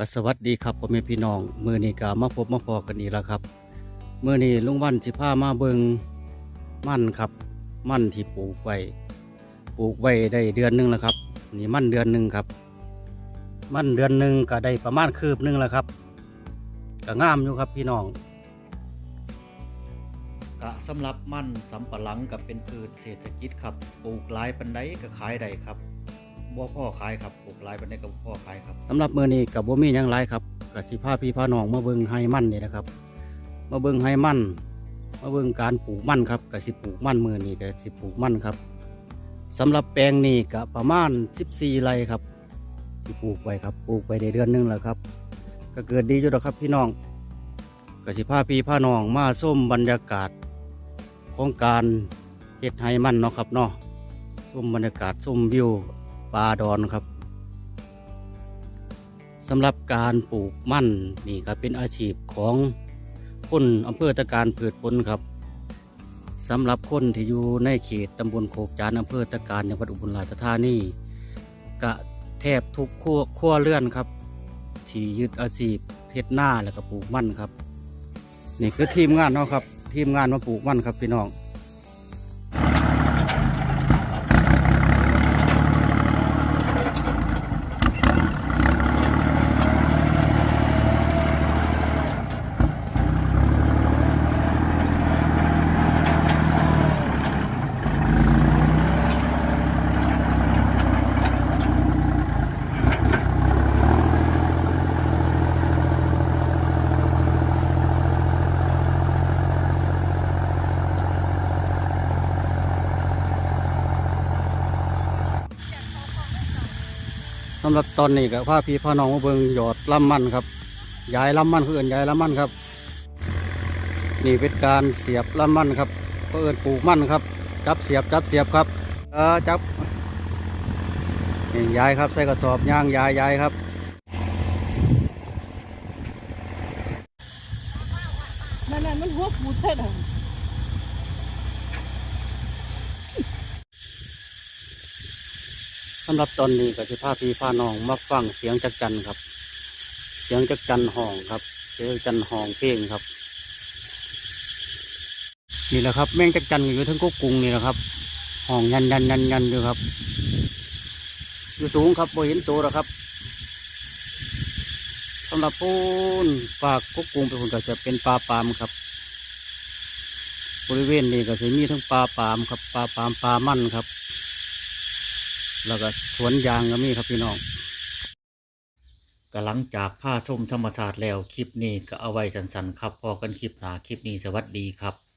ก็สวัสดีครับพ่อแม่พี่น้องมือนี้ก็มาพบมาพอกันอีกแล้วครับมือนี้ลุงวันสิพามาเบิงมั่นครับ มั่นที่ปลูกไว้ปลูกไว้ได้เดือนหนึงแล้วครับ นี่มั่นเดือนหนึ่งครับ มั่นเดือนหนึ่งก็ได้ประมาณคืบหนึงแล้วครับก็งามอยู่ครับพี่น้องกะสำหรับมั่นสำปะหลังกับเป็นพืชเศรษฐกิจครับปลูกหลายปันไดก็ขายได้ครับ บ่พ่อขายครับปลูกหลายปานใดก็บ่พ่อขายครับสำหรับมื้อนี้กับบ่มีหยังหลายครับก็สิพาพี่พาน้องมาเบิ่งไฮมันนี่นะครับ มาเบิ่งไฮมัน มาเบิ่งการปลูกมันครับก็สิปลูกมันมื้อนี้ก็สิปลูกมันครับสำหรับแปลงนี้ก็ประมาณ 14 ไร่ครับที่ปลูกไว้ครับปลูกไปได้เดือนหนึงแล้วครับ ก็เกิดดีอยู่ดอกครับพี่น้องก็สิพาพี่พาน้องมาชมบรรยากาศของการเฮ็ดไฮมันเนาะครับเนาะชมบรรยากาศชมวิว ปลาดอนครับสำหรับการปลูกมั่นนี่ก็เป็นอาชีพของคนอำเภอตะการผืดผลครับสำหรับคนที่อยู่ในเขตตำบลโคกจานอำเภอตะการจังหวัดอุบลราชธานีกะแทบทุกขั้วขั้วเลื่อนครับ ที่ยึดอาชีพเพชรหน้าแล้วก็ปลูกมั่นครับ นี่คือทีมงานเนาะครับ ทีมงานมาปลูกมั่นครับพี่น้องำหรับตอนนี้ก็พาพี่พาน้องมาเบิงหยอดลำมันครับย้ายลำมันคือเอินย้ายลำมันครับนี่เป็นการเสียบลำมันครับเพื่อเอินปลูกมันครับ จับเสียบจับเสียบครับเออจับนี่ย้ายครับใส่กระสอบย่างย้ายย้ายครับนั่นน่ะมันหัวปูดเท่านั้น สำหรับตอนนี้ก็จะพาพี่พาน้องมาฟังเสียงจักจันครับ เสียงจักจันห้องครับเสียงจันห้องเพลงครับ นี่แหละครับ แม่งจักจันอยู่ทั้งกุ๊กกุงนี่แหละครับห้องยันยันยันยันอยู่ครับ อยู่สูงครับบ่เห็นตัวหรอกครับสำหรับปูนปากกุ๊กกุงเป็นคนก็จะเป็นปลาปามครับ บริเวณนี้ก็จะมีทั้งปลาปามครับปลาปามปลามั่นครับ แล้วก็สวนยางก็มีครับพี่น้องก็หลังจากผ้าชมธรรมชาติแล้วคลิปนี้ก็เอาไว้สั้นๆครับพอกันคลิปหนาคลิปนี้สวัสดีครับ